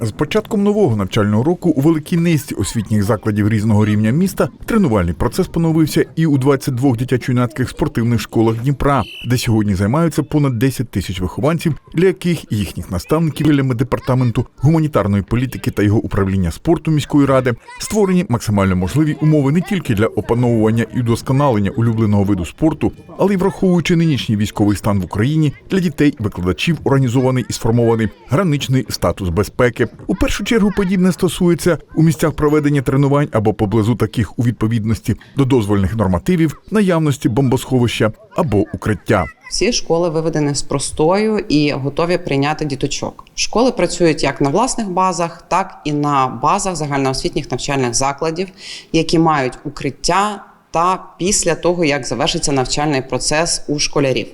З початком нового навчального року у великій низці освітніх закладів різного рівня міста тренувальний процес поновився і у 22 дитячо-юнацьких спортивних школах Дніпра, де сьогодні займаються понад 10 тисяч вихованців, для яких їхніх наставників білями департаменту гуманітарної політики та його управління спорту міської ради створені максимально можливі умови не тільки для опановування і удосконалення улюбленого виду спорту, але й враховуючи нинішній військовий стан в Україні для дітей викладачів організований і сформований граничний статус безпеки. У першу чергу подібне стосується у місцях проведення тренувань або поблизу таких у відповідності до дозвольних нормативів, наявності бомбосховища або укриття. Всі школи виведені з простою і готові прийняти діточок. Школи працюють як на власних базах, так і на базах загальноосвітніх навчальних закладів, які мають укриття. Та після того, як завершиться навчальний процес у школярів.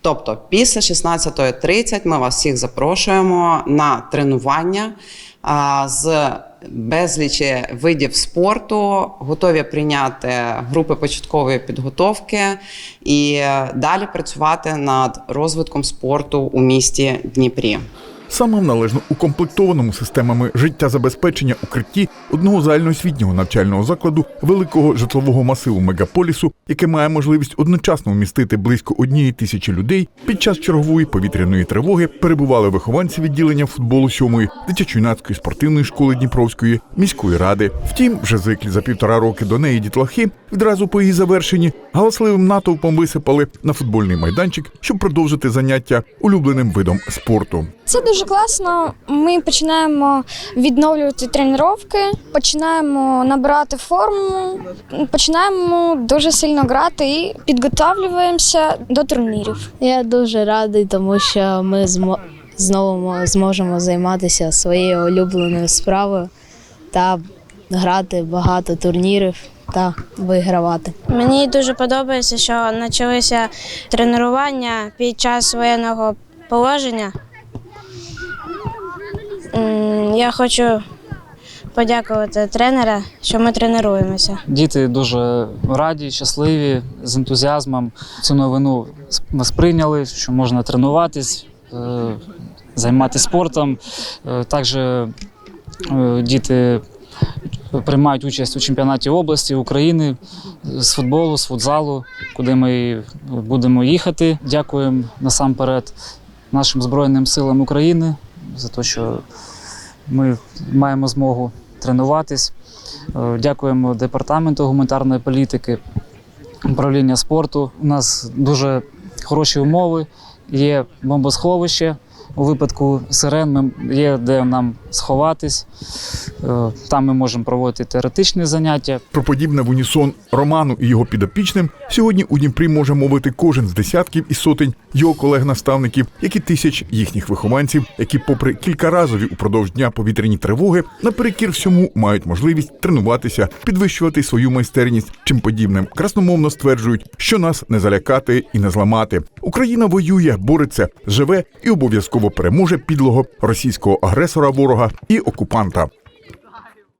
Тобто, після 16.30 ми вас всіх запрошуємо на тренування з безлічі видів спорту, готові прийняти групи початкової підготовки і е, далі працювати над розвитком спорту у місті Дніпрі. Саме в належно укомплектованому системами життєзабезпечення укритті одного загальноосвітнього навчального закладу великого житлового масиву мегаполісу, яке має можливість одночасно вмістити близько однієї тисячі людей, під час чергової повітряної тривоги перебували вихованці відділення футболу сьомої дитячо-юнацької спортивної школи Дніпровської міської ради. Втім, вже зиклі за півтора роки до неї дітлахи відразу по її завершенні галасливим натовпом висипали на футбольний майданчик, щоб продовжити заняття улюбленим видом спорту. Це дуже класно. Ми починаємо відновлювати тренування, починаємо набирати форму, починаємо дуже сильно грати і підготовлюємося до турнірів. Я дуже радий, тому що ми змо- знову зможемо займатися своєю улюбленою справою та грати багато турнірів та вигравати. Мені дуже подобається, що почалися тренування під час воєнного положення. Я хочу подякувати тренера, що ми тренуємося. Діти дуже раді, щасливі, з ентузіазмом. Цю новину сприйняли, що можна тренуватись, е, займатися спортом. Е, Також е, діти приймають участь у чемпіонаті області України з футболу, з футзалу, куди ми будемо їхати. Дякуємо насамперед нашим Збройним силам України за те, що ми маємо змогу тренуватись. Е, Дякуємо департаменту гуманітарної політики, управління спорту. У нас дуже хороші умови. Є бомбосховище. У випадку сирен ми- є де нам сховатись. Е, Там ми можемо проводити теоретичні заняття. Про подібне в унісон Роману і його підопічним сьогодні у Дніпрі може мовити кожен з десятків і сотень його колег-наставників, як і тисяч їхніх вихованців, які, попри кількаразові упродовж дня повітряні тривоги, наперекір всьому мають можливість тренуватися, підвищувати свою майстерність. Чим подібним красномовно стверджують, що нас не залякати і не зламати. Україна воює, бореться, живе і обов'язково переможе підлого російського агресора ворога і окупанта.